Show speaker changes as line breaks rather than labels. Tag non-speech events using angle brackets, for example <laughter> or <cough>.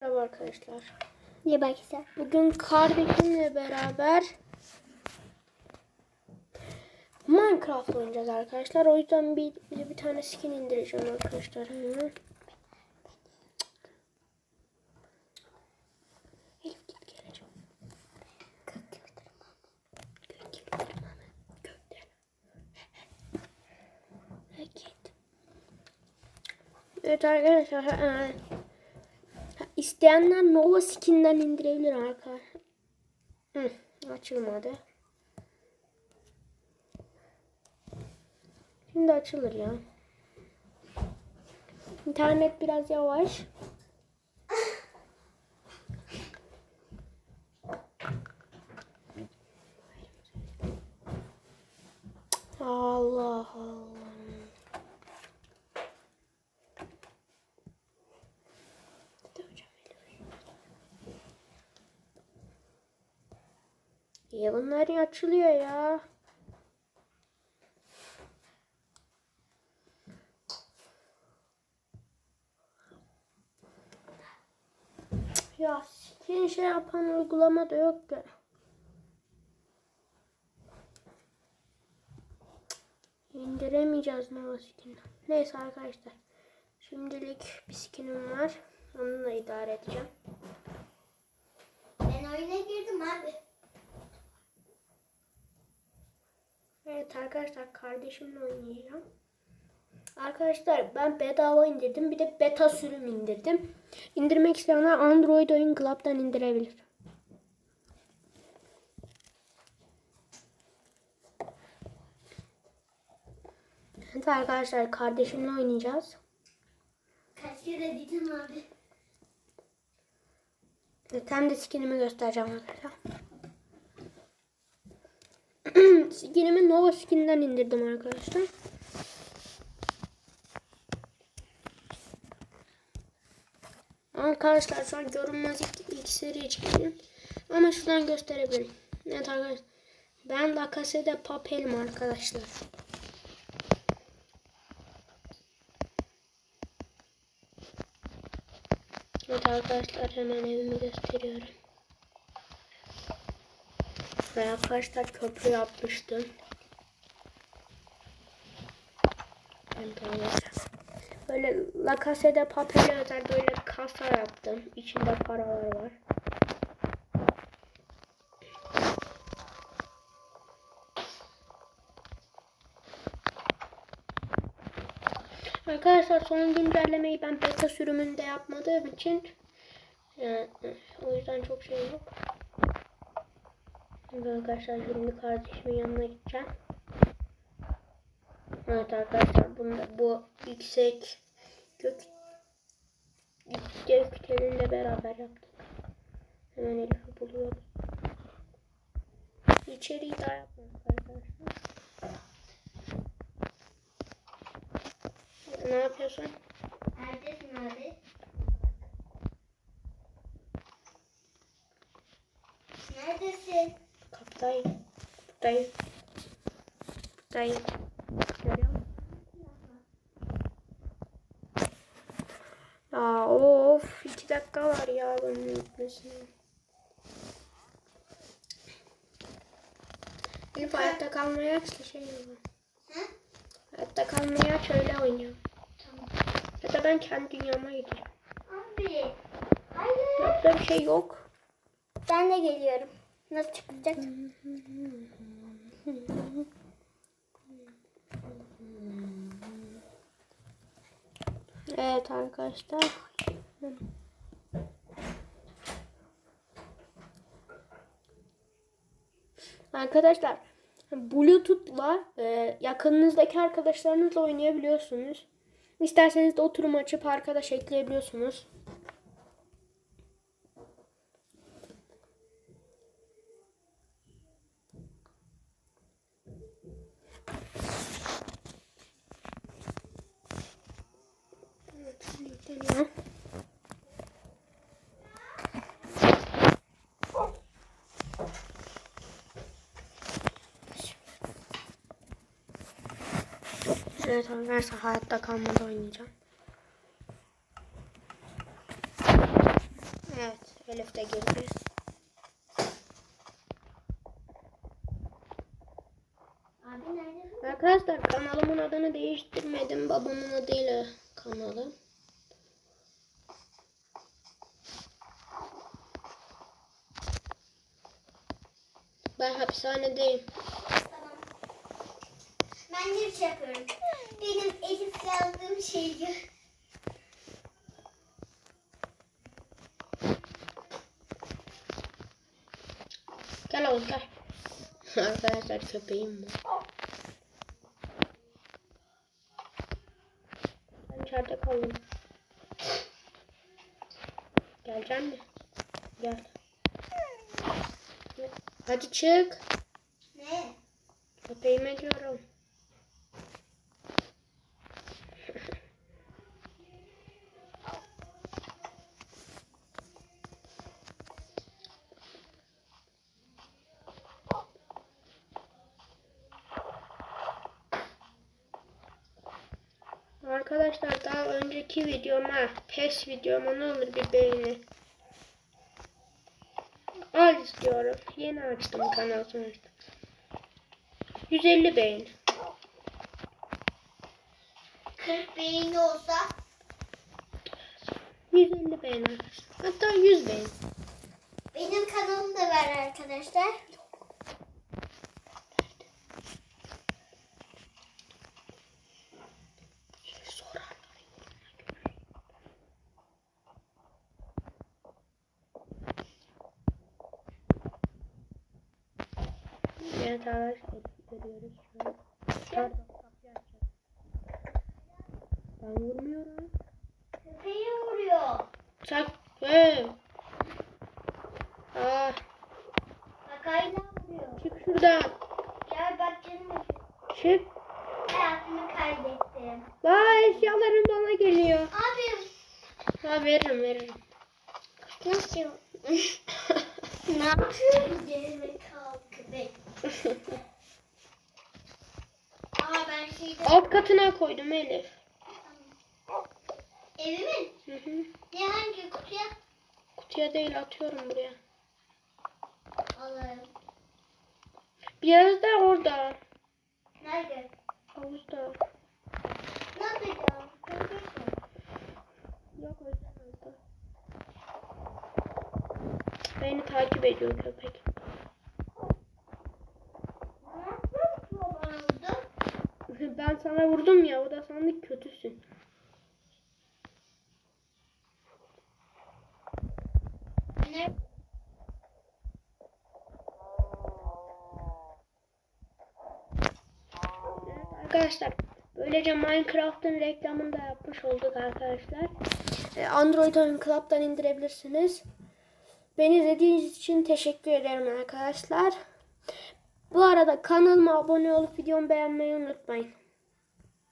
Merhaba arkadaşlar.
Merhaba arkadaşlar.
Bugün kardeşimle beraber Minecraft oynayacağız arkadaşlar. O yüzden bir, bir, bir tane skin indireceğim arkadaşlar. Hemen. Elif git geleceğim. Gök yıldırım hemen. Gökten. Git. Evet arkadaşlar. e, Ha, İsteyenler Nova Skin'den indirebilir arkadaşlar. Açılmadı. Şimdi açılır ya. İnternet biraz yavaş. Ya bunlar açılıyor ya. Ya skin şey yapan uygulama da yok ki. İndiremeyeceğiz Nova skin'i. Neyse arkadaşlar. Şimdilik bir skinim var. Onunla idare edeceğim.
Ben oyuna girdim abi.
Evet arkadaşlar kardeşimle oynayacağım. Arkadaşlar ben bedava indirdim. Bir de beta sürüm indirdim. İndirmek isteyenler Android Oyun Club'dan indirebilir. Evet arkadaşlar kardeşimle oynayacağız.
Kaç kere dedim abi.
Evet, hem de skinimi göstereceğim arkadaşlar. <clears throat> skinimi Nova Skin'den indirdim arkadaşlar. Arkadaşlar şu an görünmez ilk, ilk seriye çıktım. Ama şuradan gösterebilirim. Evet arkadaşlar. Ben La Casa de Papel'im arkadaşlar. Evet arkadaşlar hemen evimi gösteriyorum. Ve arkadaşlar köprü yapmıştım. Ben böyle, La Casa de özel böyle kasa yaptım. İçinde paralar var. Arkadaşlar son güncellemeyi ben beta sürümünde yapmadığım için e, o yüzden çok şey yok. Şimdi arkadaşlar şimdi kardeşimin yanına gideceğim. Evet arkadaşlar bunda bu yüksek gök gökdelenle beraber yaptık. Hemen Elif'i buluyoruz. İçeriği daha yapmadık arkadaşlar. Ne yapıyorsun?
Neredesin abi? Neredesin?
Kaptayım. Buradayım. Buradayım. Görüyor musun? Ya of iki dakika var ya bunun bitmesine. Elif hayatta kalmaya aç da şey.
Ha?
Hayatta kalmaya aç öyle oynayalım.
Tamam.
Ya da ben kendi dünyama gideyim.
Abi. Hayır.
Yaptığım şey yok.
Ben de geliyorum. Nasıl çıkacak?
Evet arkadaşlar. Arkadaşlar Bluetooth'la e, yakınınızdaki arkadaşlarınızla oynayabiliyorsunuz. İsterseniz de oturum açıp arkadaş ekleyebiliyorsunuz. Evet, yükleniyor. Evet arkadaşlar hayatta kalmada oynayacağım. Evet Elif de girdi. Arkadaşlar kanalımın adını değiştirmedim. Babamın adıyla kanalı. Ben hapishanedeyim.
Bir şey yapıyorum. Benim Elif yazdığım şeyi.
Gel oğlum gel. <laughs> Arkadaşlar köpeğim var. Ben içeride kaldım. Gelecek mi? Gel. Hadi çık.
Ne?
Köpeğime diyorum. Arkadaşlar daha önceki videoma, PES videoma ne olur bir beğeni. Al istiyorum. Yeni açtım kanal sonuçta. 150 beğeni.
40 beğeni olsa
150 beğeni. Hatta 100 beğeni.
benim kanalımı da ver arkadaşlar.
Evet arkadaşlar görüyoruz şu an. Pardon, kapıyı açacağım. Ben vurmuyorum.
Köpeği vuruyor.
Çak. Hey. Ah,
Bak aynen vuruyor.
çık şuradan.
Gel bak canım.
Çık.
Hayatımı kaybettim.
Vay eşyalarım bana geliyor.
Abi
Ha veririm veririm.
nasıl? <laughs> ne yapıyorsun? Aa ben şeyde...
Alt katına koydum Elif.
Evimin?
Hı hı.
Ne hangi kutuya?
Kutuya değil atıyorum buraya.
Alırım.
Biraz da orada.
Nerede?
Havuzda.
Ne yapacağım? Mi?
Yok orada. Beni takip ediyor köpek. Ben sana vurdum ya o da sandık kötüsün.
Ne?
Evet arkadaşlar böylece Minecraft'ın reklamını da yapmış olduk arkadaşlar. E, Android Oyun Club'dan indirebilirsiniz. Beni izlediğiniz için teşekkür ederim arkadaşlar. Bu arada kanalıma abone olup videomu beğenmeyi unutmayın.